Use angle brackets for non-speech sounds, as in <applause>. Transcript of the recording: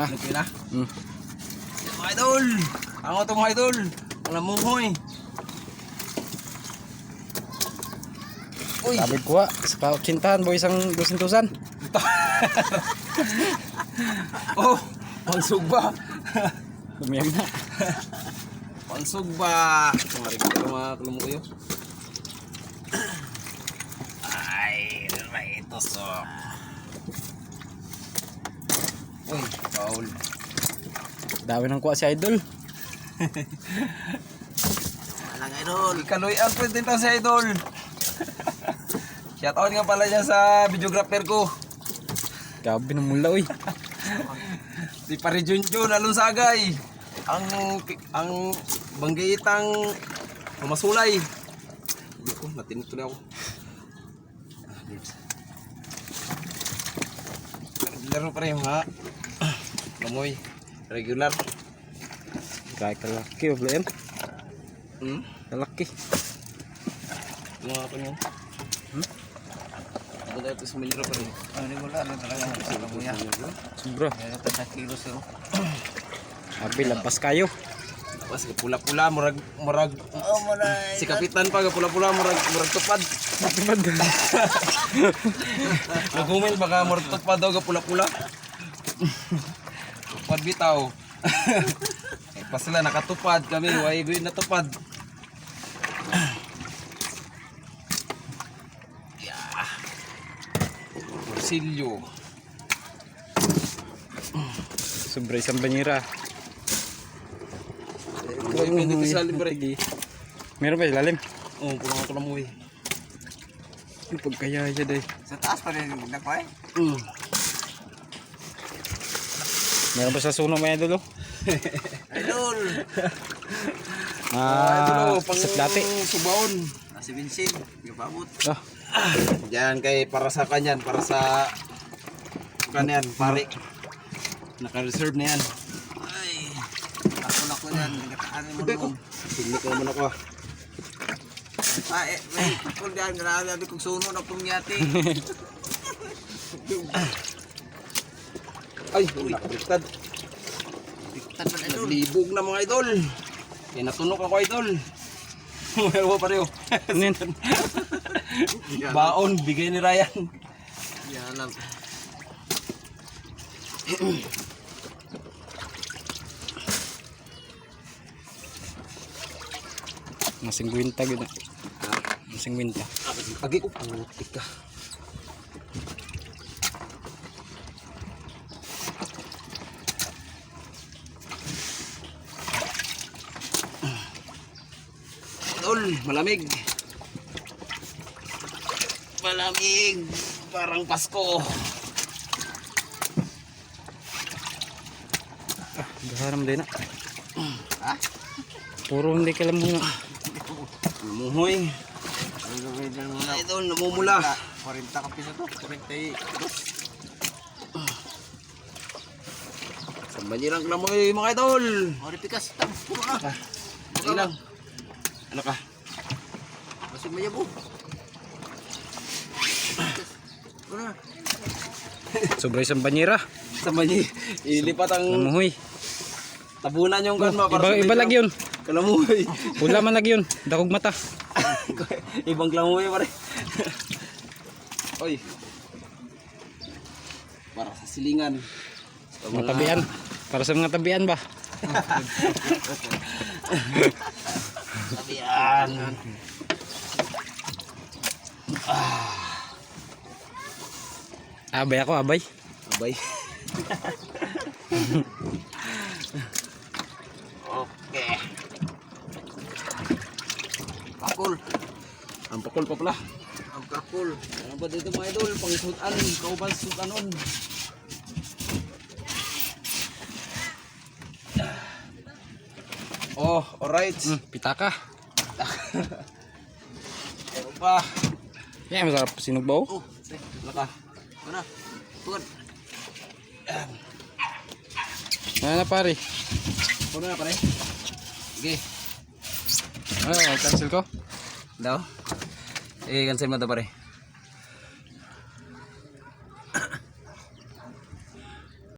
Ha? Ano na? Hmm. Mga idol! Ako to mga idol! Mo eh. Uy! Sabi ko sa kautsintahan boy isang dusintusan. <laughs> Oh! Pansog ba? <laughs> Lumiyam na. <laughs> Pansog ba? Kumari ko mga kalumuyo. Ay, may tusok. Uy, Paul. Dami ng kuha si idol. Walang idol. Ikaloy ang pwede din si idol. <laughs> Shoutout nga pala niya sa videographer ko. Gabi ng mula uy. <laughs> Si Pare Junjun Alonsagay. Ang ang banggiitang mamasulay. Hindi ko, natinit tuloy ako. Regular pa rin ha. Lamoy. Regular. Kaya kalaki oh blem. Hmm? Kalaki. Mga pa niyan. Hmm? Dahil ito sa Manila pa rin. Ano wala na talaga. Sobra. Kaya ito sa kilo sir. Abi lampas kayo. Tapos pula-pula, murag, murag, Oh, muna. si Kapitan pa, pula-pula, murag, murag tupad. Tupad. <laughs> Nag-comment baka murag tupad daw, pula-pula. Tupad bitaw. <laughs> eh, pa sila nakatupad kami, why go natupad. <sighs> yeah. Porsilyo. <clears throat> Sobra isang banyera. Uy, may dito sa libre. Meron ba ilalim? Oh, pulang ako lang uwi. Yung pagkayaya day. Sa taas pa rin yung nakoy. Mm. Meron ba sa suno may idol oh? <laughs> Idol. <laughs> Ah, Ito, pang sa dati. subaon. Nasi Vincent. Yung pabot. Ah, Yan kay para sa kanyan, para sa kanyan, pare. Naka-reserve na yan. Ay. Ako na ko yan. Nagkaanin mo nung. Hindi ko naman ako ah. Ah, eh, may kung diyan, grabe kong suno na pumiyati. <laughs> Ay, wala ka baliktad. Diktan man idol. Naglibog na mga idol. Kaya natunok ako idol. Meron pa rin. yun? Baon, bigay ni Ryan. Yan lang. Nasing gwinta gina. Nasing gwinta. Pagi ko putik ka. Malamig. Malamig. Parang Pasko. Gaharam din na. Ha? Puro hindi ka lang muna. Lumuhoy. Muna? Idol, namumula. 40 ka piso to. 40. Sa manirang lamoy mga idol. Maripikas. Tam. Puro ka. Ilang. Ano ka? Masig mayabo. Na. Sobra isang banyera. Sa mani, ilipat ang Namuhoy. tabunan yung kan Iba, iba lagi yun. Kalamuhoy. Pula man lagi yun. Dakog mata. <laughs> Ibang kalamuhoy pare. Oy. Para sa silingan. Sa Mga tabian. Para sa mga tabian ba? <laughs> Tabian. Abay ako, abay. Abay. okay. Pakul. Ang pakul pa pala. Ang pakul. Ano ba dito mga idol? Pang sutan. Kauban sutanon. Oh, alright. Hmm, pitaka. Ano pa? Yan, masarap sinugbaw. Oh, Ano ka? Puro na. Puro. Ano na pare? Puno na pare. Sige. Ano, cancel ko? Daw? Eh, cancel mo to pare.